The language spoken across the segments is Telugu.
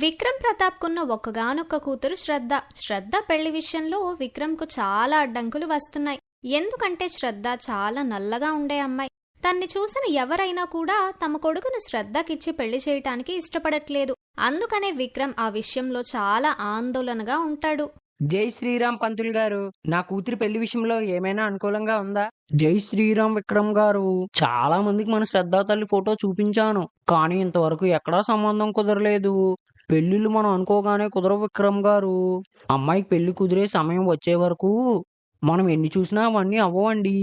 విక్రమ్ ప్రతాప్కున్న ఒక్కగానొక్క కూతురు శ్రద్ధ. శ్రద్ధ పెళ్ళి విషయంలో విక్రమ్కు చాలా అడ్డంకులు వస్తున్నాయి. ఎందుకంటే శ్రద్ధ చాలా నల్లగా ఉండే అమ్మాయి. తన్ని చూసిన ఎవరైనా కూడా తమ కొడుకును శ్రద్ధకిచ్చి పెళ్ళి చేయటానికి ఇష్టపడట్లేదు. అందుకనే విక్రమ్ ఆ విషయంలో చాలా ఆందోళనగా ఉంటాడు. జై శ్రీరామ్ పంతులు గారు నా కూతురి పెళ్ళి విషయంలో ఏమైనా అనుకూలంగా ఉందా? జై శ్రీరామ్ విక్రమ్ గారు చాలా మందికి మన శ్రద్ధా తల్లి ఫోటో చూపించాను. కానీ ఇంతవరకు ఎక్కడా సంబంధం కుదరలేదు. పెళ్ళిళ్ళు మనం అనుకోగానే కుదరవు విక్రమ్ గారు. అమ్మాయికి పెళ్ళి కుదిరే సమయం వచ్చే వరకు మనం ఎన్ని చూసినా అవన్నీ అవ్వండి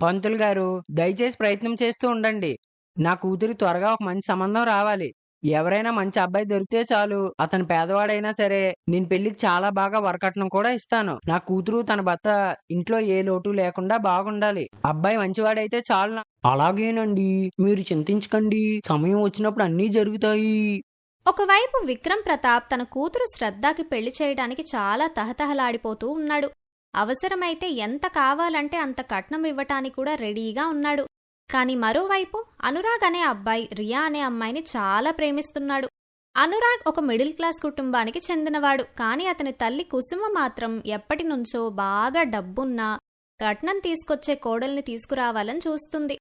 పంతులు గారు దయచేసి ప్రయత్నం చేస్తూ ఉండండి. నా కూతురి త్వరగా ఒక మంచి సంబంధం రావాలి. ఎవరైనా మంచి అబ్బాయి దొరికితే చాలు. అతను పేదవాడైనా సరే నేను పెళ్ళికి చాలా బాగా వరకట్నం కూడా ఇస్తాను. నా కూతురు తన భర్త ఇంట్లో ఏ లోటు లేకుండా బాగుండాలి. అబ్బాయి మంచివాడైతే చాలు అలాగేనండి. మీరు చింతించకండి. సమయం వచ్చినప్పుడు అన్నీ జరుగుతాయి. ఒకవైపు విక్రమ్ ప్రతాప్ తన కూతురు శ్రద్ధకి పెళ్ళి చేయడానికి చాలా తహతహలాడిపోతూ ఉన్నాడు. అవసరమైతే ఎంత కావాలంటే అంత కట్నం ఇవ్వటానికి కూడా రెడీగా ఉన్నాడు. కాని మరోవైపు అనురాగ్ అనే అబ్బాయి రియా అనే అమ్మాయిని చాలా ప్రేమిస్తున్నాడు. అనురాగ్ ఒక మిడిల్ క్లాస్ కుటుంబానికి చెందినవాడు. కాని అతని తల్లి కుసుమ మాత్రం ఎప్పటి నుంచో బాగా డబ్బున్నా కట్నం తీసుకొచ్చే కోడల్ని తీసుకురావాలని చూస్తుంది.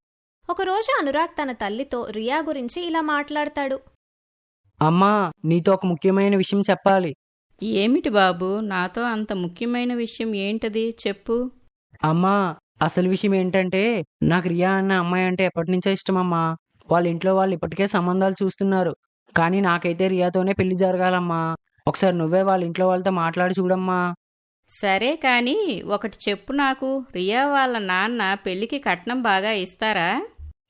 ఒకరోజు అనురాగ్ తన తల్లితో రియా గురించి ఇలా మాట్లాడతాడు. అమ్మా నీతో ఒక ముఖ్యమైన విషయం చెప్పాలి. ఏమిటి బాబు నాతో అంత ముఖ్యమైన విషయం ఏంటది? చెప్పు. అమ్మా అసలు విషయం ఏంటంటే నాకు రియా అన్న అమ్మాయి అంటే ఎప్పటి నుంచో ఇష్టమమ్మా. వాళ్ళ ఇంట్లో వాళ్ళు ఇప్పటికే సంబంధాలు చూస్తున్నారు. కానీ నాకైతే రియాతోనే పెళ్ళి జరగాలమ్మా. ఒకసారి నువ్వే వాళ్ళ ఇంట్లో వాళ్ళతో మాట్లాడి చూడమ్మా. సరే కాని ఒకటి చెప్పు నాకు. రియా వాళ్ళ నాన్న పెళ్ళికి కట్నం బాగా ఇస్తారా?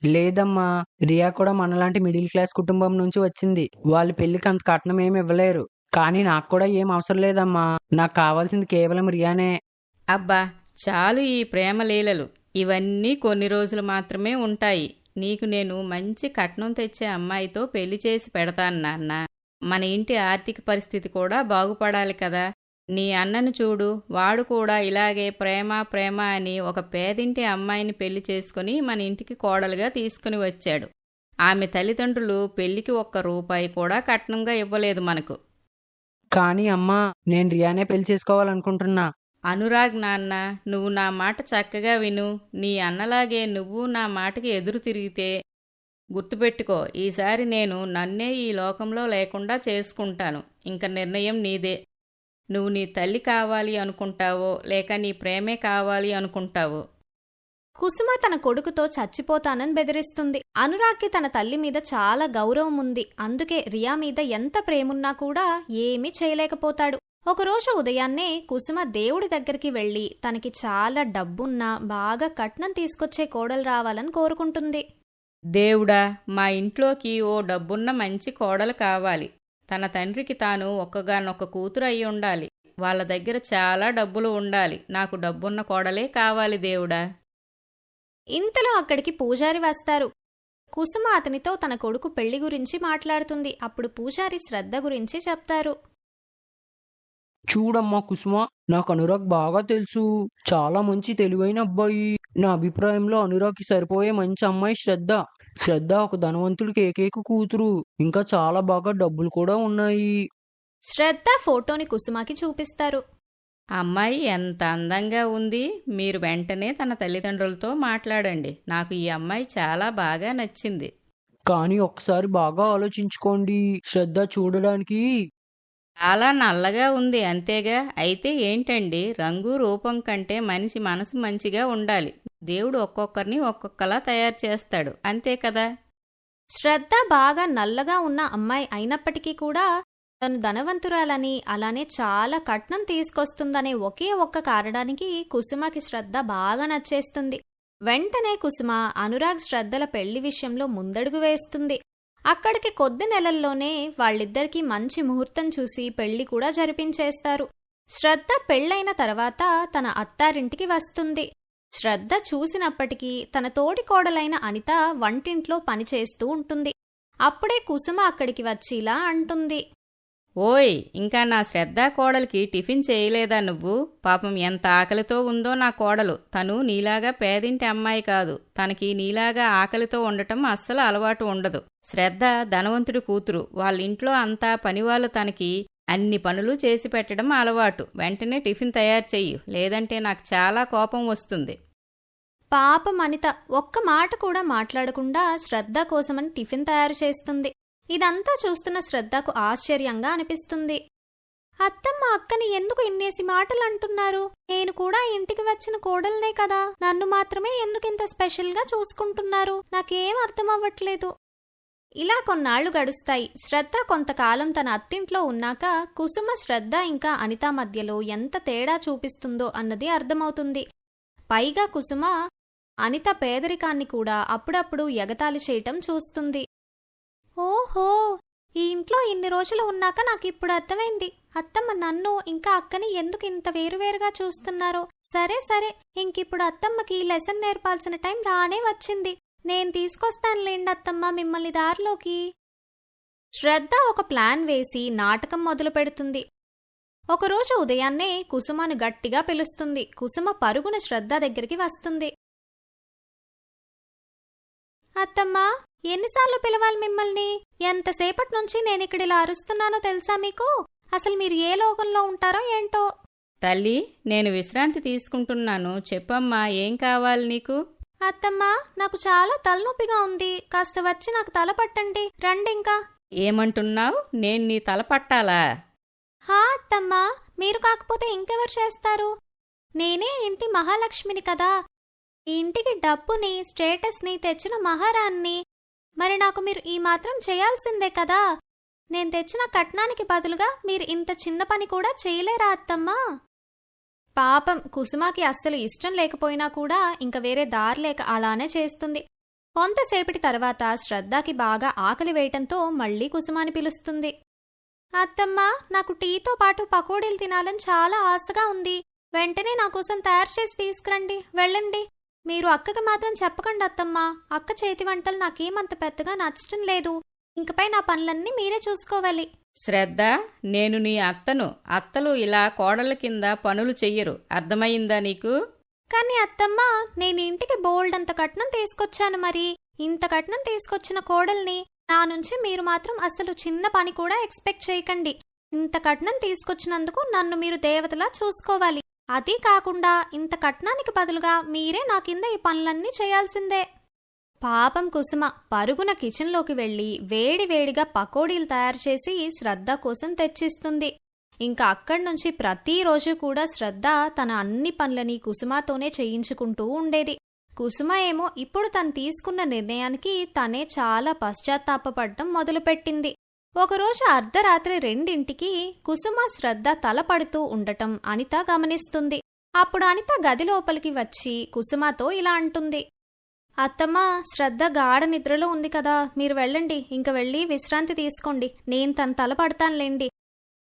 లేదమ్మా రియా కూడా మనలాంటి మిడిల్ క్లాస్ కుటుంబం నుంచి వచ్చింది. వాళ్ళ పెళ్ళికి అంత కట్నం ఏమి ఇవ్వలేరు. కానీ నాకు కూడా ఏం అవసరం లేదమ్మా. నాకు కావాల్సింది కేవలం రియానే. అబ్బా చాలు ఈ ప్రేమ లీలలు. ఇవన్నీ కొన్ని రోజులు మాత్రమే ఉంటాయి. నీకు నేను మంచి కట్నం తెచ్చే అమ్మాయితో పెళ్ళి చేసి పెడతాను నాన్న. మన ఇంటి ఆర్థిక పరిస్థితి కూడా బాగుపడాలి కదా. నీ అన్నను చూడు వాడు కూడా ఇలాగే ప్రేమ ప్రేమ అని ఒక పేదింటి అమ్మాయిని పెళ్ళి చేసుకుని మన ఇంటికి కోడలుగా తీసుకుని వచ్చాడు. ఆమె తల్లిదండ్రులు పెళ్ళికి ఒక్క రూపాయి కూడా కట్నంగా ఇవ్వలేదు మనకు. కానీ అమ్మా నేను రియానే పెళ్ళి చేసుకోవాలనుకుంటున్నా. అనురాగ్ నాన్న నువ్వు నా మాట చక్కగా విను. నీ అన్నలాగే నువ్వు నా మాటకి ఎదురు తిరిగితే గుర్తుపెట్టుకో ఈసారి నేను నన్నే ఈ లోకంలో లేకుండా చేసుకుంటాను. ఇంక నిర్ణయం నీదే. నువ్వు నీ తల్లి కావాలి అనుకుంటావో లేక నీ ప్రేమే కావాలి అనుకుంటావో. కుసుమ తన కొడుకుతో చచ్చిపోతానని బెదిరిస్తుంది. అనురాగ్కి తన తల్లి మీద చాలా గౌరవం ఉంది. అందుకే రియా మీద ఎంత ప్రేమున్నా కూడా ఏమీ చేయలేకపోతాడు. ఒకరోజు ఉదయాన్నే కుసుమ దేవుడి దగ్గరికి వెళ్ళి తనకి చాలా డబ్బున్నా బాగా కట్నం తీసుకొచ్చే కోడలు రావాలని కోరుకుంటుంది. దేవుడా మా ఇంట్లోకి ఓ డబ్బున్న మంచి కోడలు కావాలి. తన తండ్రికి తాను ఒక్కగానొక్క కూతురు అయి ఉండాలి. వాళ్ళ దగ్గర చాలా డబ్బులు ఉండాలి. నాకు డబ్బున్న కోడలే కావాలి దేవుడా. ఇంతలో అక్కడికి పూజారి వస్తారు. కుసుమ అతనితో తన కొడుకు పెళ్ళి గురించి మాట్లాడుతుంది. అప్పుడు పూజారి శ్రద్ధ గురించి చెప్తారు. చూడమ్మా కుసుమ నాకు అనురాగ్ బాగా తెలుసు. చాలా మంచి తెలివైన అబ్బాయి. నా అభిప్రాయంలో అనురాగ్కి సరిపోయే మంచి అమ్మాయి శ్రద్ధ. శ్రద్ధ ఒక ధనవంతుడికి ఏకైక కూతురు. ఇంకా చాలా బాగా డబ్బులు కూడా ఉన్నాయి. శ్రద్ధ ఫోటోని కుసుమకి చూపిస్తారు. అమ్మాయి ఎంత అందంగా ఉంది. మీరు వెంటనే తన తల్లిదండ్రులతో మాట్లాడండి. నాకు ఈ అమ్మాయి చాలా బాగా నచ్చింది. కానీ ఒకసారి బాగా ఆలోచించుకోండి. శ్రద్ధ చూడడానికి. చాలా నల్లగా ఉంది అంతేగా. అయితే ఏంటండి? రంగు రూపం కంటే మనిషి మనసు మంచిగా ఉండాలి. దేవుడు ఒక్కొక్కరిని ఒక్కొక్కలా తయారు చేస్తాడు. అంతే కదా? శ్రద్ధ బాగా నల్లగా ఉన్న అమ్మాయి అయినప్పటికీ కూడా తను ధనవంతురాలని అలానే చాలా కట్నం తీసుకొస్తుందనే ఒకే ఒక్క కారణానికి కుసుమకి శ్రద్ధ బాగా నచ్చేస్తుంది. వెంటనే కుసుమ అనురాగ్ శ్రద్ధల పెళ్ళి విషయంలో ముందడుగు వేస్తుంది. అక్కడికి కొద్ది నెలల్లోనే వాళ్ళిద్దరికీ మంచి ముహూర్తం చూసి పెళ్ళి కూడా జరిపించేస్తారు. శ్రద్ధ పెళ్ళైన తర్వాత తన అత్తారింటికి వస్తుంది. శ్రద్ధ చూసినప్పటికీ తన తోటి కోడలైన అనిత వంటింట్లో పనిచేస్తూ ఉంటుంది. అప్పుడే కుసుమ అక్కడికి వచ్చిలా అంటుంది. ఓయ్ ఇంకా నా శ్రద్ధ కోడలికి టిఫిన్ చేయలేదా నువ్వు? పాపం ఎంత ఆకలితో ఉందో నా కోడలు. తను నీలాగా పేదింటి అమ్మాయి కాదు. తనకి నీలాగా ఆకలితో ఉండటం అస్సలు అలవాటు ఉండదు. శ్రద్ధ ధనవంతుడి కూతురు. వాళ్ళ ఇంట్లో అంతా పనివాళ్ళు తనకి అన్ని పనులు చేసి పెట్టడం అలవాటు. వెంటనే టిఫిన్ తయారు చెయ్యి. లేదంటే నాకు చాలా కోపం వస్తుంది. పాపం అనిత ఒక్క మాట కూడా మాట్లాడకుండా శ్రద్ధ కోసమని టిఫిన్ తయారు చేస్తుంది. ఇదంతా చూస్తున్న శ్రద్ధకు ఆశ్చర్యంగా అనిపిస్తుంది. అత్తమ్మ అక్కని ఎందుకు ఇన్నేసి మాటలు అంటున్నారు నేను కూడా ఇంటికి వచ్చిన కోడల్నే కదా. నన్ను మాత్రమే ఎందుకు ఇంత స్పెషల్గా చూసుకుంటున్నారు? నాకేం అర్థం అవ్వట్లేదు ఇలా కొన్నాళ్ళు గడుస్తాయి. శ్రద్ధ కొంతకాలం తన అత్తింట్లో ఉన్నాక కుసుమ శ్రద్ధ ఇంకా అనిత మధ్యలో ఎంత తేడా చూపిస్తుందో అన్నది అర్థమవుతుంది. పైగా కుసుమ అనిత పేదరికాన్ని కూడా అప్పుడప్పుడు ఎగతాళి చేయటం చూస్తుంది. ఓహో! ఈ ఇంట్లో ఇన్ని రోజులు ఉన్నాక నాకు ఇప్పుడు అర్థమైంది. అత్తమ్మ నన్ను ఇంకా అక్కని ఎందుకు ఇంత వేరువేరుగా చూస్తున్నారో? సరే సరే ఇంకిప్పుడు అత్తమ్మకి లెసన్ నేర్పాల్సిన టైం రానే వచ్చింది. నేను తీసుకొస్తానులేండి అత్తమ్మ మిమ్మల్ని దారిలోకి. శ్రద్ధ ఒక ప్లాన్ వేసి నాటకం మొదలు పెడుతుంది. ఒకరోజు ఉదయాన్నే కుసుమను గట్టిగా పిలుస్తుంది. కుసుమ పరుగున శ్రద్ధ దగ్గరికి వస్తుంది. అత్తమ్మా ఎన్నిసార్లు పిలవాలి మిమ్మల్ని? ఎంతసేపటి నుంచి నేను ఇక్కడ ఇలా అరుస్తున్నానో తెలుసా మీకు? అసలు మీరు ఏ లోకంలో ఉంటారో ఏంటో? తల్లి నేను విశ్రాంతి తీసుకుంటున్నాను. చెప్పమ్మా ఏం కావాలి నీకు? అత్తమ్మా నాకు చాలా తలనొప్పిగా ఉంది. కాస్త వచ్చి నాకు తల పట్టండి. రండి ఇంకా. ఏమంటున్నావు? నేను నీ తల పట్టాలా? హా అత్తమ్మా మీరు కాకపోతే ఇంకెవరు చేస్తారు? నేనే ఇంటి మహాలక్ష్మిని కదా. ఈ ఇంటికి డబ్బుని స్టేటస్ని తెచ్చిన మహారాన్ని మరి నాకు మీరు ఈ మాత్రం చేయాల్సిందే కదా. నేను తెచ్చిన కట్నానికి బదులుగా మీరు ఇంత చిన్న పని కూడా చేయలేరా అత్తమ్మా? పాపం కుసుమాకి అస్సలు ఇష్టం లేకపోయినా కూడా ఇంక వేరే దారి లేక అలానే చేస్తుంది. కొంతసేపటి తర్వాత శ్రద్ధకి బాగా ఆకలి వేయటంతో మళ్ళీ కుసుమాని పిలుస్తుంది. అత్తమ్మా నాకు టీతో పాటు పకోడీలు తినాలని చాలా ఆశగా ఉంది. వెంటనే నా కోసం తయారు చేసి తీసుకురండి. వెళ్ళండి. మీరు అక్కకి మాత్రం చెప్పకండి అత్తమ్మా. అక్క చేతి వంటలు నాకేమంత పెద్దగా నచ్చటం లేదు. ఇంకపై నా పనులన్నీ మీరే చూసుకోవాలి. శ్రద్ధ నేను నీ అత్తను. అత్తలు ఇలా కోడల కింద పనులు చెయ్యరు. అర్థమయ్యిందా నీకు? కానీ అత్తమ్మ నేను ఇంటికి బోల్డ్ అంత కట్నం తీసుకొచ్చాను మరి. ఇంత కట్నం తీసుకొచ్చిన కోడల్ని నా నుంచి మీరు మాత్రం అసలు చిన్న పని కూడా ఎక్స్పెక్ట్ చేయకండి. ఇంత కట్నం తీసుకొచ్చినందుకు నన్ను మీరు దేవతలా చూసుకోవాలి. అదీ కాకుండా ఇంత కట్నానికి బదులుగా మీరే నా కింద ఈ పనులన్నీ చేయాల్సిందే. పాపం కుసుమ పరుగున కిచెన్లోకి వెళ్ళి వేడివేడిగా పకోడీలు తయారు చేసి శ్రద్ధ కోసం తెచ్చిస్తుంది. ఇంకా అక్కడి నుంచి ప్రతిరోజు కూడా శ్రద్ధ తన అన్ని పనులని కుసుమతోనే చేయించుకుంటూ ఉండేది. కుసుమ ఏమో ఇప్పుడు తను తీసుకున్న నిర్ణయానికి తనే చాలా పశ్చాత్తాపపడటం మొదలుపెట్టింది. ఒకరోజు అర్ధరాత్రి రెండింటికి కుసుమ శ్రద్ధ తలపడుతూ ఉండటం అనిత గమనిస్తుంది. అప్పుడు అనిత గది లోపలికి వచ్చి కుసుమతో ఇలా అంటుంది. అత్తమ్మ శ్రద్ధ గాఢ నిద్రలో ఉంది కదా. మీరు వెళ్ళండి. ఇంక వెళ్ళి విశ్రాంతి తీసుకోండి. నేను తన తల పడతానులేండి.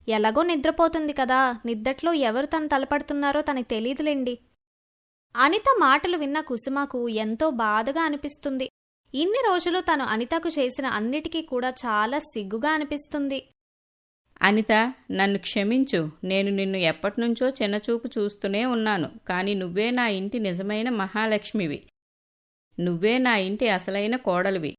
ఎలాగో నిద్రపోతుంది కదా. నిద్దట్లో ఎవరు తను తలపడుతున్నారో తనకి తెలియదులేండి అనిత మాటలు విన్న కుసుమకు ఎంతో బాధగా అనిపిస్తుంది. ఇన్ని రోజులు తను అనితకు చేసిన అన్నిటికీ కూడా చాలా సిగ్గుగా అనిపిస్తుంది. అనిత నన్ను క్షమించు. నేను నిన్ను ఎప్పటినుంచో చిన్నచూపు చూస్తూనే ఉన్నాను. కానీ నువ్వే నా ఇంటి నిజమైన మహాలక్ష్మివి. నువ్వే నా ఇంటి అసలైన కోడలివి.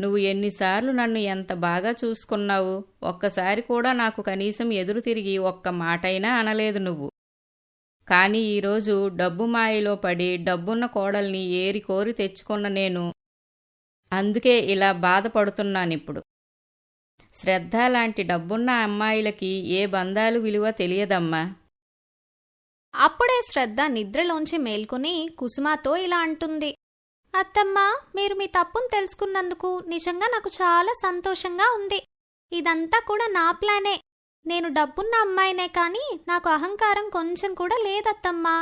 నువ్వు ఎన్నిసార్లు నన్ను ఎంత బాగా చూసుకున్నావు ఒక్కసారి కూడా నాకు కనీసం ఎదురు తిరిగి ఒక్క మాటైనా అనలేదు నువ్వు. కానీ ఈరోజు డబ్బు మాయలో పడి డబ్బున్న కోడల్ని ఏరి కోరి తెచ్చుకున్న నేను అందుకే ఇలా బాధపడుతున్నానిప్పుడు. శ్రద్ధ లాంటి డబ్బున్న అమ్మాయిలకి ఏ బంధాలు విలువ తెలియదమ్మా. అప్పుడే శ్రద్ధ నిద్రలోంచి మేల్కొని కుసుమతో ఇలా అంటుంది. అత్తమ్మా మీరు మీ తప్పును తెలుసుకున్నందుకు నిజంగా నాకు చాలా సంతోషంగా ఉంది. ఇదంతా కూడా నా ప్లానే. నేను డబ్బున్న అమ్మాయినే కానీ నాకు అహంకారం కొంచెం కూడా లేదత్తమ్మా.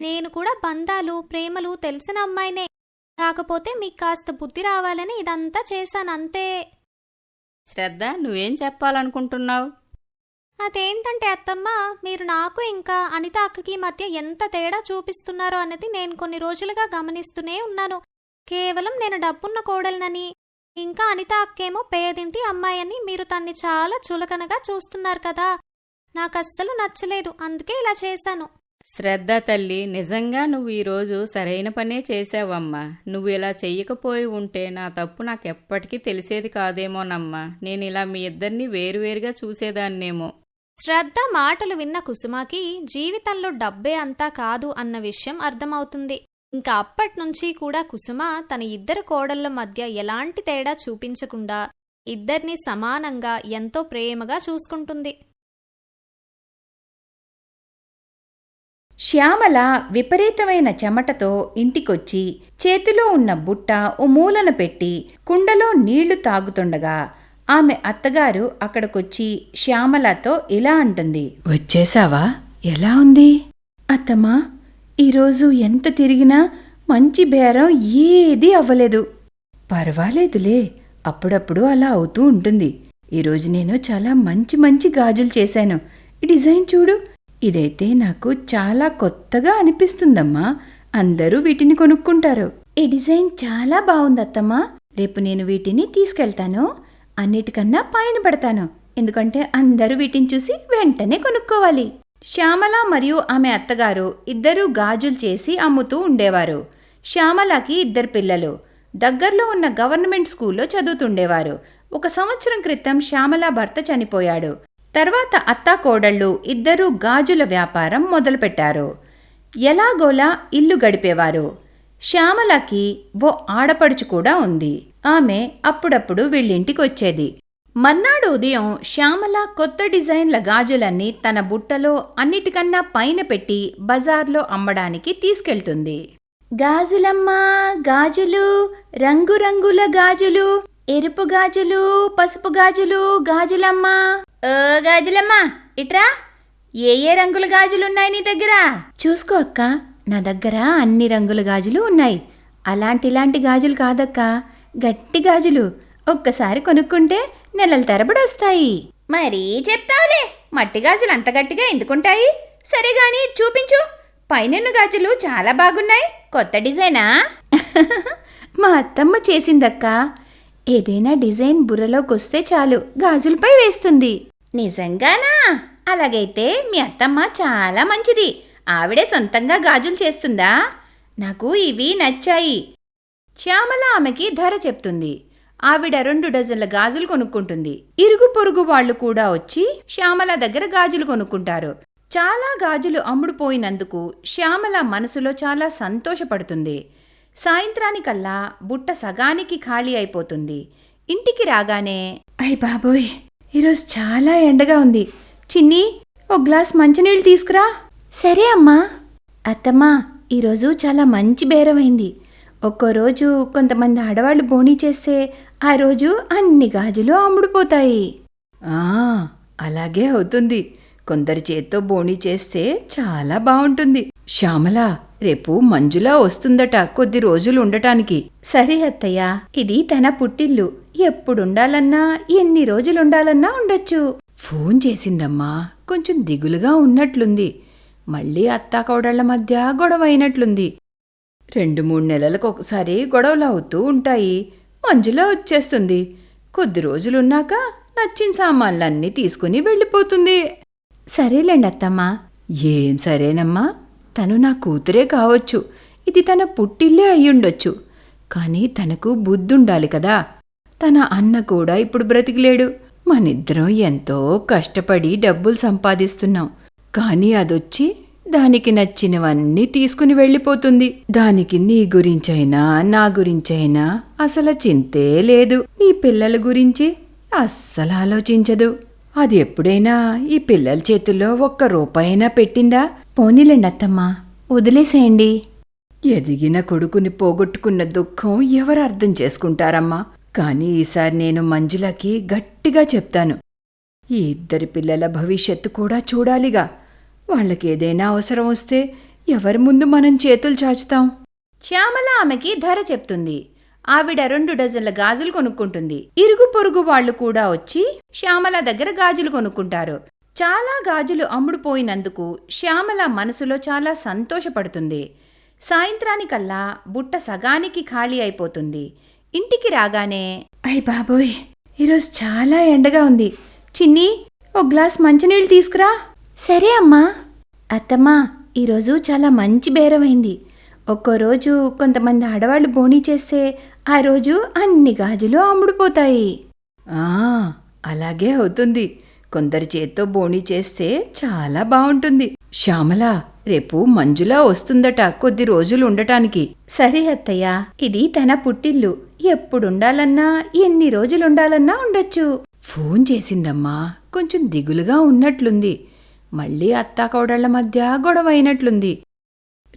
నేను కూడా బంధాలు ప్రేమలు తెలిసిన అమ్మాయినే. కాకపోతే మీకు కాస్త బుద్ధి రావాలని ఇదంతా చేశానంతే శ్రద్ధ నువ్వేం చెప్పాలనుకుంటున్నావు? అదేంటంటే అత్తమ్మ మీరు నాకు ఇంకా అనిత అక్కకి మధ్య ఎంత తేడా చూపిస్తున్నారో అన్నది నేను కొన్ని రోజులుగా గమనిస్తూనే ఉన్నాను. కేవలం నేను డబ్బున్న కోడలనని ఇంకా అనిత అక్కేమో పేదింటి అమ్మాయి అని మీరు తన్ని చాలా చులకనగా చూస్తున్నారు కదా. నాకు అస్సలు నచ్చలేదు అందుకే ఇలా చేశాను. శ్రద్ధ తల్లి నిజంగా నువ్వు ఈరోజు సరైన పనే చేసావమ్మా నువ్వు ఇలా చెయ్యకపోయి ఉంటే నా తప్పు నాకెప్పటికీ తెలిసేది కాదేమోనమ్మా. నేను ఇలా మీ ఇద్దరిని వేరువేరుగా చూసేదాన్నేమో. శ్రద్ధ మాటలు విన్న కుసుమాకి జీవితంలో డబ్బే అంతా కాదు అన్న విషయం అర్థమవుతుంది. ఇంకా అప్పట్నుంచి కూడా కుసుమ తన ఇద్దరు కోడళ్ళ మధ్య ఎలాంటి తేడా చూపించకుండా ఇద్దరిని సమానంగా ఎంతో ప్రేమగా చూసుకుంటుంది. శ్యామల విపరీతమైన చెమటతో ఇంటికొచ్చి చేతిలో ఉన్న బుట్ట ఓ మూలన పెట్టి కుండలో నీళ్ళు తాగుతుండగా ఆమె అత్తగారు అక్కడికొచ్చి శ్యామలతో ఇలా అంటుంది. వచ్చేసావా? ఎలా ఉంది? అత్తమ్మా ఈరోజు ఎంత తిరిగినా మంచి బేరం ఏదీ అవ్వలేదు. పర్వాలేదులే అప్పుడప్పుడు అలా అవుతూ ఉంటుంది. ఈరోజు నేను చాలా మంచి మంచి గాజులు చేశాను. ఈ డిజైన్ చూడు ఇదైతే నాకు చాలా కొత్తగా అనిపిస్తుందమ్మా. అందరూ వీటిని కొనుక్కుంటారు. ఈ డిజైన్ చాలా బాగుంది అత్తమ్మా రేపు నేను వీటిని తీసుకెళ్తాను. అన్నిటికన్నా పైన పెడతాను. ఎందుకంటే అందరూ వీటిని చూసి వెంటనే కొనుక్కోవాలి. శ్యామల మరియు ఆమె అత్తగారు ఇద్దరూ గాజులు చేసి అమ్ముతూ ఉండేవారు. శ్యామలకి ఇద్దరు పిల్లలు. దగ్గరలో ఉన్న గవర్నమెంట్ స్కూల్లో చదువుతుండేవారు. ఒక సంవత్సరం క్రితం శ్యామల భర్త చనిపోయాడు. తర్వాత అత్తా కోడళ్ళు ఇద్దరూ గాజుల వ్యాపారం మొదలుపెట్టారు. ఎలాగోలా ఇల్లు గడిపేవారు. శ్యామలకి ఓ ఆడపడుచు కూడా ఉంది. ఆమె అప్పుడప్పుడు వీళ్ళింటికి వచ్చేది మర్నాడు ఉదయం శ్యామల కొత్త డిజైన్ల గాజులన్నీ తన బుట్టలో అన్నిటికన్నా పైన పెట్టి బజార్లో అమ్మడానికి తీసుకెళ్తుంది. గాజులమ్మా గాజులు రంగురంగుల గాజులు ఎరుపు గాజులు పసుపు గాజులు గాజులమ్మా. ఓ గాజులమ్మా ఇట్రా ఏ ఏ రంగుల గాజులున్నాయి నీ దగ్గర? చూసుకో అక్క నా దగ్గర అన్ని రంగుల గాజులు ఉన్నాయి. అలాంటి ఇలాంటి గాజులు కాదక్క. గట్టి గాజులు ఒక్కసారి కొనుక్కుంటే నెలల తరబడి వస్తాయి. మరీ చెప్తావులే మట్టి గాజులు అంత గట్టిగా ఎందుకుంటాయి? సరే గాని చూపించు. పైనన్ను గాజులు చాలా బాగున్నాయి. కొత్త డిజైనా? మా అత్తమ్మ చేసిందక్క. ఏదైనా డిజైన్ బుర్రలోకి వస్తే చాలు గాజులపై వేస్తుంది. నిజంగానా? అలాగైతే మీ అత్తమ్మ చాలా మంచిది. ఆవిడే సొంతంగా గాజులు చేస్తుందా? నాకు ఇవి నచ్చాయి. శ్యామల ఆమెకి ధర చెప్తుంది. ఆవిడ రెండు డజన్ల గాజులు కొనుక్కుంటుంది. ఇరుగు పొరుగు వాళ్ళు కూడా వచ్చి శ్యామల దగ్గర గాజులు కొనుక్కుంటారు. చాలా గాజులు అమ్ముడుపోయినందుకు శ్యామల మనసులో చాలా సంతోషపడుతుంది. సాయంత్రానికల్లా బుట్ట సగానికి ఖాళీ అయిపోతుంది. ఇంటికి రాగానే అయ్ బాబోయ్ ఈరోజు చాలా ఎండగా ఉంది. చిన్ని ఓ గ్లాస్ మంచినీళ్ళు తీసుకురా. సరే అమ్మా. అత్తమ్మా ఈరోజు చాలా మంచి బేరమైంది ఒక్కో రోజు కొంతమంది ఆడవాళ్ళు బోణీ చేస్తే ఆ రోజు అన్ని గాజులు అమ్ముడుపోతాయి ఆ అలాగే అవుతుంది. కొందరి చేత్తో బోణీ చేస్తే చాలా బాగుంటుంది శ్యామల రేపు మంజులా వస్తుందట కొద్ది రోజులు ఉండటానికి. సరే అత్తయ్య ఇది తన పుట్టిల్లు. ఎప్పుడుండాలన్నా ఎన్ని రోజులుండాలన్నా ఉండొచ్చు. ఫోన్ చేసిందమ్మా కొంచెం దిగులుగా ఉన్నట్లుంది. మళ్ళీ అత్తాకోడళ్ళ మధ్య గొడవ అయినట్లుంది రెండు మూడు నెలలకు ఒకసారి గొడవలు అవుతూ ఉంటాయి. మంజులా వచ్చేస్తుంది. కొద్ది రోజులున్నాక నచ్చిన సామాన్లన్నీ తీసుకుని వెళ్ళిపోతుంది. సరేలేండి అత్తమ్మా. ఏం సరేనమ్మా. తను నా కూతురే కావచ్చు. ఇది తన పుట్టిల్లే అయ్యుండొచ్చు. కానీ తనకు బుద్ధుండాలి కదా. తన అన్న కూడా ఇప్పుడు బ్రతికిలేడు. మనిద్దరం ఎంతో కష్టపడి డబ్బులు సంపాదిస్తున్నాం. కానీ అదొచ్చి దానికి నచ్చినవన్నీ తీసుకుని వెళ్ళిపోతుంది. దానికి నీ గురించైనా నా గురించైనా అసలు చింతే లేదు. నీ పిల్లల గురించి అస్సలు ఆలోచించదు. అది ఎప్పుడైనా ఈ పిల్లల చేతుల్లో ఒక్క రూపాయినా పెట్టిందా? పోనీలేండి అత్తమ్మా వదిలేసేయండి. ఎదిగిన కొడుకుని పోగొట్టుకున్న దుఃఖం ఎవరు అర్థం చేసుకుంటారమ్మా? కానీ ఈసారి నేను మంజులకి గట్టిగా చెప్తాను. ఈ ఇద్దరి పిల్లల భవిష్యత్తు కూడా చూడాలిగా. వాళ్ళకేదైనా అవసరం వస్తే ఎవరి ముందు మనం చేతులు చాచుతాం? శ్యామల ఆమెకి ధర చెప్తుంది. ఆవిడ రెండు డజన్ల గాజులు కొనుక్కుంటుంది. ఇరుగు పొరుగు వాళ్ళు కూడా వచ్చి శ్యామల దగ్గర గాజులు కొనుక్కుంటారు. చాలా గాజులు అమ్ముడుపోయినందుకు శ్యామల మనసులో చాలా సంతోషపడుతుంది. సాయంత్రానికల్లా బుట్ట సగానికి ఖాళీ అయిపోతుంది. ఇంటికి రాగానే అయ్ బాబోయ్ ఈరోజు చాలా ఎండగా ఉంది. చిన్ని ఒక గ్లాస్ మంచినీళ్ళు తీసుకురా. సరే అమ్మా. అత్తమ్మా ఈరోజు చాలా మంచి బేరమైంది. ఒక్కో రోజు కొంతమంది ఆడవాళ్ళు బోణీ చేస్తే ఆ రోజు అన్ని గాజులు అమ్ముడుపోతాయి. ఆ, అలాగే అవుతుంది. కొందరి చేత్తో బోణీ చేస్తే చాలా బాగుంటుంది శ్యామల రేపు మంజులా వస్తుందట కొద్ది రోజులు ఉండటానికి. సరే అత్తయ్య ఇది తన పుట్టిల్లు. ఎప్పుడుండాలన్నా ఎన్ని రోజులుండాలన్నా ఉండొచ్చు. ఫోన్ చేసిందమ్మా. కొంచెం దిగులుగా ఉన్నట్లుంది. మళ్ళీ అత్తాకోడళ్ళ మధ్య గొడవ అయినట్లుంది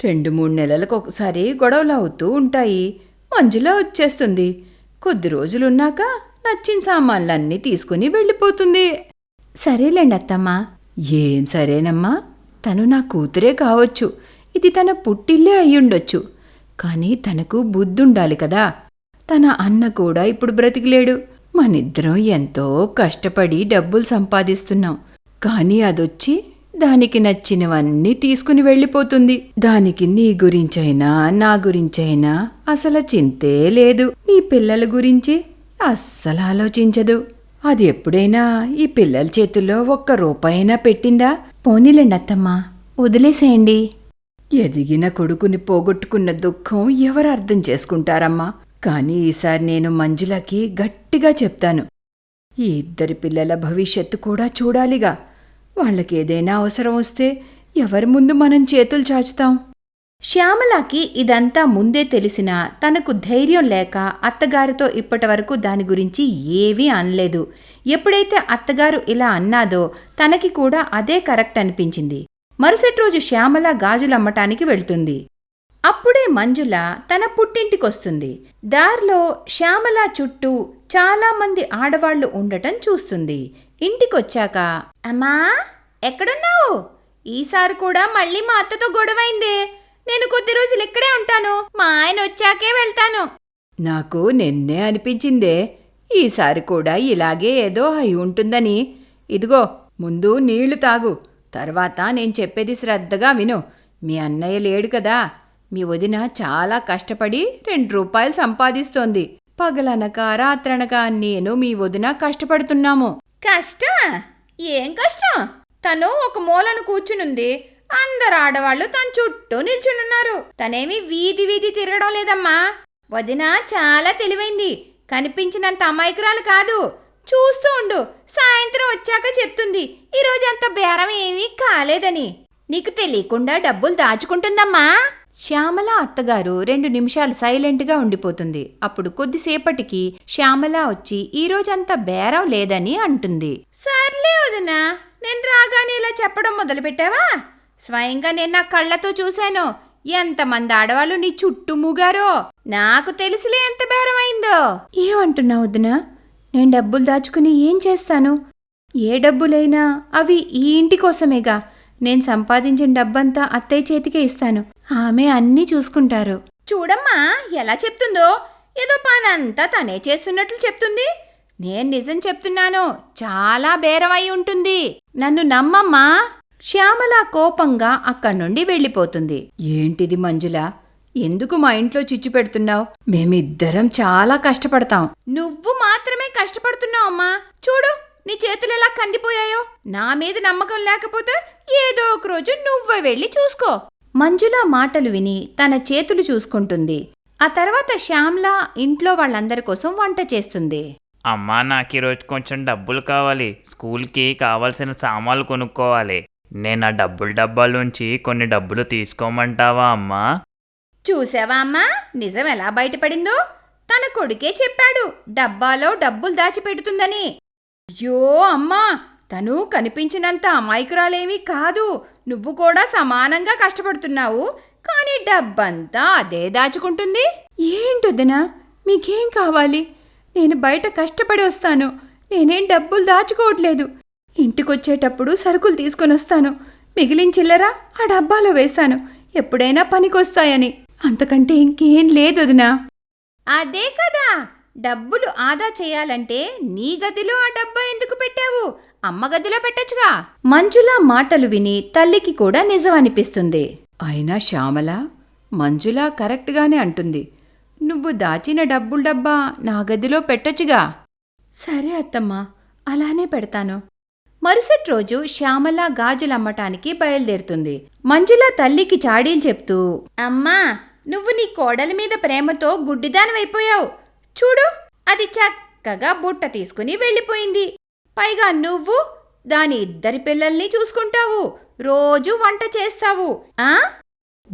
రెండు మూడు నెలలకు ఒకసారి గొడవలు అవుతూ ఉంటాయి. మంజులా వచ్చేస్తుంది. కొద్ది రోజులున్నాక నచ్చిన సామాన్లన్నీ తీసుకుని వెళ్ళిపోతుంది. సరేలేండి అత్తమ్మా. ఏం సరేనమ్మా. తను నా కూతురే కావచ్చు. ఇది తన పుట్టిల్లే అయ్యుండొచ్చు. కానీ తనకు బుద్ధుండాలి కదా. తన అన్న కూడా ఇప్పుడు బ్రతికిలేడు. మనిద్దరం ఎంతో కష్టపడి డబ్బులు సంపాదిస్తున్నాం. కానీ అదొచ్చి దానికి నచ్చినవన్నీ తీసుకుని వెళ్ళిపోతుంది. దానికి నీ గురించైనా నా గురించైనా అసలు చింతే లేదు. నీ పిల్లల గురించి అస్సలు ఆలోచించదు. అది ఎప్పుడైనా ఈ పిల్లల చేతుల్లో ఒక్క రూపాయినా పెట్టిందా? పోనీలేండి అత్తమ్మా వదిలేసేయండి. ఎదిగిన కొడుకుని పోగొట్టుకున్న దుఃఖం ఎవరు అర్థం చేసుకుంటారమ్మా? కానీ ఈసారి నేను మంజులకి గట్టిగా చెప్తాను. ఈ ఇద్దరి పిల్లల భవిష్యత్తు కూడా చూడాలిగా. వాళ్ళకి ఏదైనా అవసరం వస్తే ఎవరి ముందు మనం చేతులు చాచుతాం? శ్యామలకి ఇదంతా ముందే తెలిసినా తనకు ధైర్యం లేక అత్తగారితో ఇప్పటివరకు దాని గురించి ఏవీ అనలేదు. ఎప్పుడైతే అత్తగారు ఇలా అన్నాదో తనకి కూడా అదే కరెక్ట్ అనిపించింది. మరుసటి రోజు శ్యామల గాజులమ్మటానికి వెళ్తుంది. అప్పుడే మంజుల తన పుట్టింటికొస్తుంది. దారిలో శ్యామల చుట్టూ చాలామంది ఆడవాళ్ళు ఉండటం చూస్తుంది. ఇంటికొచ్చాక అమ్మా ఎక్కడున్నావు? ఈసారి కూడా మళ్ళీ మా అత్తతో గొడవైందే. నేను కొద్ది రోజులు ఇక్కడే ఉంటాను. మా ఆయన వచ్చాకే వెళ్తాను. నాకు నిన్నే అనిపించిందే. ఈసారి కూడా ఇలాగే ఏదో అయి ఉంటుందని. ఇదిగో ముందు నీళ్ళు తాగు. తర్వాత నేను చెప్పేది శ్రద్ధగా విను. మీ అన్నయ్య లేడు కదా. మీ వదిన చాలా కష్టపడి రెండు రూపాయలు సంపాదిస్తోంది. పగలనక రాత్రనక నేను మీ వదిన కష్టపడుతున్నాము. కష్టమా ఏం కష్టం? తను ఒక మూలను కూర్చునుంది. అందరు ఆడవాళ్ళు తన చుట్టూ నిల్చునున్నారు. తనేమి వీధి వీధి తిరగడం లేదమ్మా. వదిన చాలా తెలివైంది. కనిపించినంత అమాయకురాలు కాదు. చూస్తూ ఉండు. సాయంత్రం వచ్చాక చెప్తుంది. ఈరోజు అంత బేరం ఏమీ కాలేదని. నీకు తెలియకుండా డబ్బులు దాచుకుంటుందమ్మా. శ్యామల అత్తగారు రెండు నిమిషాలు సైలెంట్గా ఉండిపోతుంది. అప్పుడు కొద్దిసేపటికి శ్యామల వచ్చి ఈ రోజంతా బేరం లేదని అంటుంది. సర్లే వదినా నేను రాగానే ఇలా చెప్పడం మొదలుపెట్టావా? స్వయంగా నేను నా కళ్ళతో చూశాను. ఎంతమంది ఆడవాళ్ళు నీ చుట్టూ మూగారో నాకు తెలుసులే ఎంత బేరం అయిందో ఏమంటున్నావు వదినా? నేను డబ్బులు దాచుకుని ఏం చేస్తాను? ఏ డబ్బులైనా అవి ఈ ఇంటి కోసమేగా. నేను సంపాదించిన డబ్బంతా అత్తయ్య చేతికే ఇస్తాను. ఆమె అన్నీ చూసుకుంటారు. చూడమ్మా ఎలా చెప్తుందో? ఏదో పనంతా తనే చేస్తున్నట్లు చెప్తుంది. నేను నిజం చెప్తున్నాను చాలా బేరమై ఉంటుంది. నన్ను నమ్మమ్మా. శ్యామల కోపంగా అక్కడి నుండి వెళ్ళిపోతుంది. ఏంటిది మంజుల? ఎందుకు మా ఇంట్లో చిచ్చు పెడుతున్నావు? మేమిద్దరం చాలా కష్టపడతాం. నువ్వు మాత్రమే కష్టపడుతున్నావు అమ్మా. చూడు నీ చేతులు ఎలా కందిపోయాయో. నా మీద నమ్మకం లేకపోతే ఏదో ఒక రోజు నువ్వే వెళ్ళి చూసుకో. మంజుల మాటలు విని తన చేతులు చూసుకుంటుంది. ఆ తర్వాత శ్యామ్ల ఇంట్లో వాళ్ళందరి కోసం వంట చేస్తుంది. అమ్మా నాకు ఈరోజు కొంచెం డబ్బులు కావాలి. స్కూల్కి కావాల్సిన సామాన్లు కొనుక్కోవాలి. నేను ఆ డబ్బుల డబ్బాలోంచి కొన్ని డబ్బులు తీసుకోమంటావా అమ్మా? చూసావా అమ్మా? నిజం ఎలా బయటపడిందో? తన కొడుకే చెప్పాడు డబ్బాలో డబ్బులు దాచిపెడుతుందని. అయ్యో అమ్మా తను కనిపించినంత అమాయకురాలేమీ కాదు. నువ్వు కూడా సమానంగా కష్టపడుతున్నావు. కానీ డబ్బంతా అదే దాచుకుంటుంది. ఏంటొద్దునా మీకేం కావాలి? నేను బయట కష్టపడి వస్తాను. నేనేం డబ్బులు దాచుకోవట్లేదు. ఇంటికొచ్చేటప్పుడు సరుకులు తీసుకొని వస్తాను. మిగిలిన చిల్లర ఆ డబ్బాలో వేస్తాను. ఎప్పుడైనా పనికొస్తాయని. అంతకంటే ఇంకేం లేదు వదినా. అదే కదా! డబ్బులు ఆదా చేయాలంటే నీ గదిలో ఆ డబ్బా ఎందుకు పెట్టావు? అమ్మ గదిలో పెట్టచ్చుగా. మంజుల మాటలు విని తల్లికి కూడా నిజం అనిపిస్తుంది అయినా శ్యామల మంజుల కరెక్ట్గానే అంటుంది. నువ్వు దాచిన డబ్బుల డబ్బా నా గదిలో పెట్టొచ్చుగా. సరే అత్తమ్మా అలానే పెడతాను. మరుసటి రోజు శ్యామల గాజులమ్మటానికి బయలుదేరుతుంది. మంజుల తల్లికి చాడీలు చెప్తూ అమ్మా నువ్వు నీ కోడలి మీద ప్రేమతో గుడ్డిదానమైపోయావు చూడు అది చక్కగా బుట్ట తీసుకుని వెళ్ళిపోయింది. పైగా నువ్వు దాని ఇద్దరి పిల్లల్ని చూసుకుంటావు. రోజు వంట చేస్తావు. ఆ?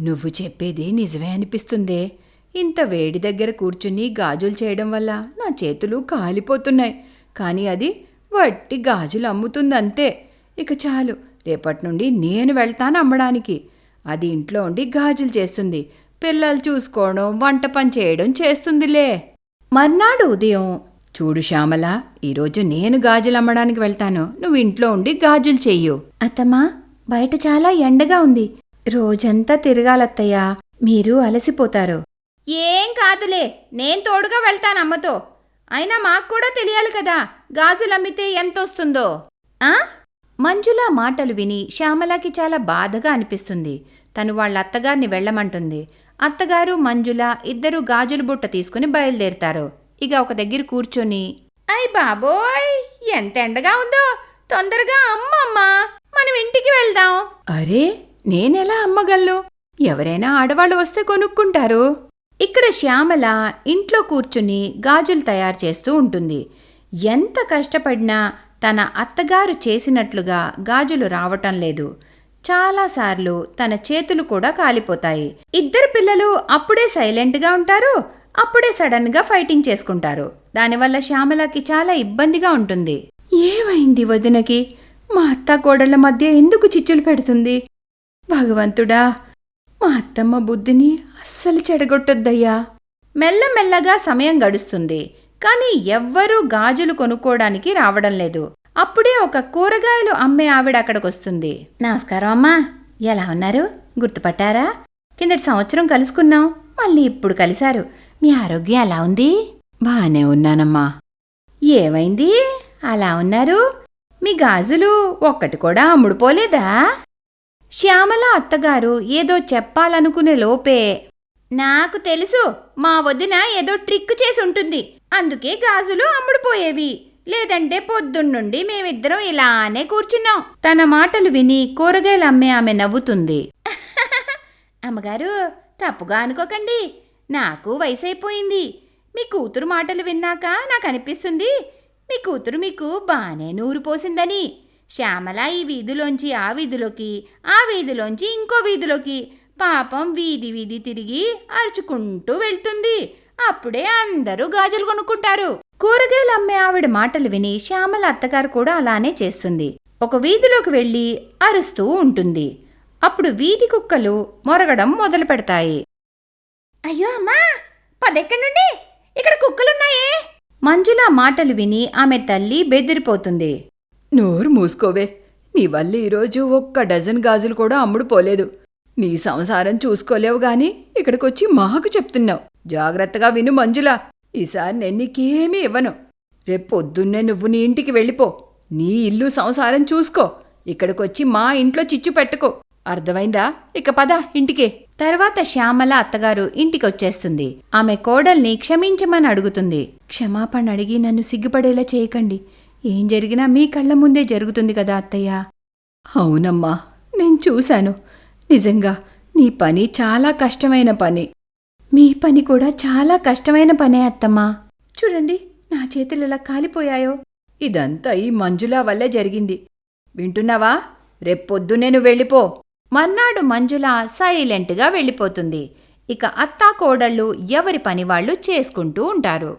నువ్వు చెప్పేది నిజమే అనిపిస్తుందే. ఇంత వేడి దగ్గర కూర్చుని గాజులు చేయడం వల్ల నా చేతులు కాలిపోతున్నాయి. కానీ అది వట్టి గాజులు అమ్ముతుందంతే. ఇక చాలు రేపటి నుండి నేను వెళ్తాను అమ్మడానికి. అది ఇంట్లో ఉండి గాజులు చేస్తుంది. పిల్లలు చూసుకోవడం వంట పని చేయడం చేస్తుందిలే. మర్నాడు ఉదయం చూడు శ్యామల ఈరోజు నేను గాజులు అమ్మడానికి వెళ్తాను. నువ్వు ఇంట్లో ఉండి గాజులు చెయ్యు. అత్తమ్మా బయట చాలా ఎండగా ఉంది. రోజంతా తిరగాలత్తయ్యా. మీరు అలసిపోతారు. ఏం కాదులే నేను తోడుగా వెళ్తాను అమ్మతో అయినా మాకు కూడా తెలియాలి కదా గాజులమ్మితే ఎంతొస్తుందో. ఆ? మంజుల మాటలు విని శ్యామలకి చాలా బాధగా అనిపిస్తుంది. తను వాళ్ళ అత్తగారిని వెళ్ళమంటుంది. అత్తగారు మంజుల ఇద్దరు గాజుల బుట్ట తీసుకుని బయలుదేరుతారు. ఇక ఒక దగ్గర కూర్చొని అయ్ బాబోయ్ ఎంత ఎండగా ఉందో తొందరగా అమ్మమ్మా మనం ఇంటికి వెళ్దాం. అరే నేనెలా అమ్మగలను? ఎవరైనా ఆడవాళ్ళు వస్తే కొనుక్కుంటారు. ఇక్కడ శ్యామల ఇంట్లో కూర్చుని గాజులు తయారు చేస్తూ ఉంటుంది. ఎంత కష్టపడినా తన అత్తగారు చేసినట్లుగా గాజులు రావటం లేదు. చాలాసార్లు తన చేతులు కూడా కాలిపోతాయి. ఇద్దరు పిల్లలు అప్పుడే సైలెంట్గా ఉంటారు. అప్పుడే సడన్గా ఫైటింగ్ చేసుకుంటారు. దానివల్ల శ్యామలకి చాలా ఇబ్బందిగా ఉంటుంది. ఏమైంది వదినకి? మా అత్త కోడళ్ళ మధ్య ఎందుకు చిచ్చులు పెడుతుంది? భగవంతుడా మా అత్తమ్మ బుద్ధిని అస్సలు చెడగొట్టొద్దయ్యా. మెల్లమెల్లగా సమయం గడుస్తుంది. కానీ ఎవ్వరూ గాజులు కొనుక్కోవడానికి రావడం లేదు. అప్పుడే ఒక కూరగాయలు అమ్మే ఆవిడ అక్కడికొస్తుంది. నమస్కారం అమ్మా. ఎలా ఉన్నారు? గుర్తుపట్టారా? కిందటి సంవత్సరం కలుసుకున్నాం. మళ్ళీ ఇప్పుడు కలిశారు. మీ ఆరోగ్యం ఎలా ఉంది? బానే ఉన్నానమ్మా. ఏమైంది? అలా ఉన్నారు? మీ గాజులు ఒక్కటి కూడా అమ్ముడుపోలేదా? శ్యామల అత్తగారు ఏదో చెప్పాలనుకునే లోపే నాకు తెలుసు మా వదిన ఏదో ట్రిక్ చేసి ఉంటుంది అందుకే గాజులు అమ్ముడుపోయేవి. లేదంటే పొద్దున్నుండి మేమిద్దరం ఇలానే కూర్చున్నాం. తన మాటలు విని కూరగాయలు అమ్మే ఆమె నవ్వుతుంది. అమ్మగారు తప్పుగా అనుకోకండి. నాకు వయసైపోయింది. మీ కూతురు మాటలు విన్నాక నాకు అనిపిస్తుంది మీ కూతురు మీకు బాగానే నూరు పోసిందని. శ్యామల ఈ వీధిలోంచి ఆ వీధిలోకి ఆ వీధిలోంచి ఇంకో వీధిలోకి పాపం వీధి వీధి తిరిగి అరుచుకుంటూ వెళ్తుంది. అప్పుడే అందరూ గాజులు కొనుక్కుంటారు. కూరగాయలు అమ్మే ఆవిడ మాటలు విని శ్యామల అత్తగారు కూడా అలానే చేస్తుంది. ఒక వీధిలోకి వెళ్ళి అరుస్తూ ఉంటుంది. అప్పుడు వీధి కుక్కలు మొరగడం మొదలు పెడతాయి అయ్యో అమ్మా పదెక్కడి నుండి? ఇక్కడ కుక్కలున్నాయే. మంజుల మాటలు విని ఆమె తల్లి బెదిరిపోతుంది. నోరు మూసుకోవే. నీ వల్ల ఈరోజు ఒక్క డజన్ గాజులు కూడా అమ్ముడు పోలేదు నీ సంసారం చూసుకోలేవు గాని ఇక్కడికొచ్చి మాకు చెప్తున్నావు. జాగ్రత్తగా విను మంజుల. ఈసారి నేను నీకేమీ ఇవ్వను. రేపు పొద్దున్నే నువ్వు నీ ఇంటికి వెళ్ళిపో. నీ ఇల్లు సంసారం చూసుకో. ఇక్కడికొచ్చి మా ఇంట్లో చిచ్చు పెట్టుకో. అర్థమైందా? ఇక పద ఇంటికే. తర్వాత శ్యామల అత్తగారు ఇంటికొచ్చేస్తుంది. ఆమె కోడల్ని క్షమించమని అడుగుతుంది. క్షమాపణ అడిగి నన్ను సిగ్గుపడేలా చేయకండి. ఏం జరిగినా మీ కళ్ళ ముందే జరుగుతుంది కదా అత్తయ్య. అవునమ్మా నేను చూశాను. నిజంగా నీ పని చాలా కష్టమైన పని. మీ పని కూడా చాలా కష్టమైన పనే అత్తమ్మా. చూడండి నా చేతులు ఎలా కాలిపోయాయో. ఇదంతా ఈ మంజులా వల్లే జరిగింది. వింటున్నావా? రేపొద్దునే నువ్వు వెళ్ళిపో. మర్నాడు మంజుల సైలెంట్గా వెళ్ళిపోతుంది. ఇక అత్తా కోడళ్ళు ఎవరి పని వాళ్ళు చేసుకుంటూ ఉంటారు.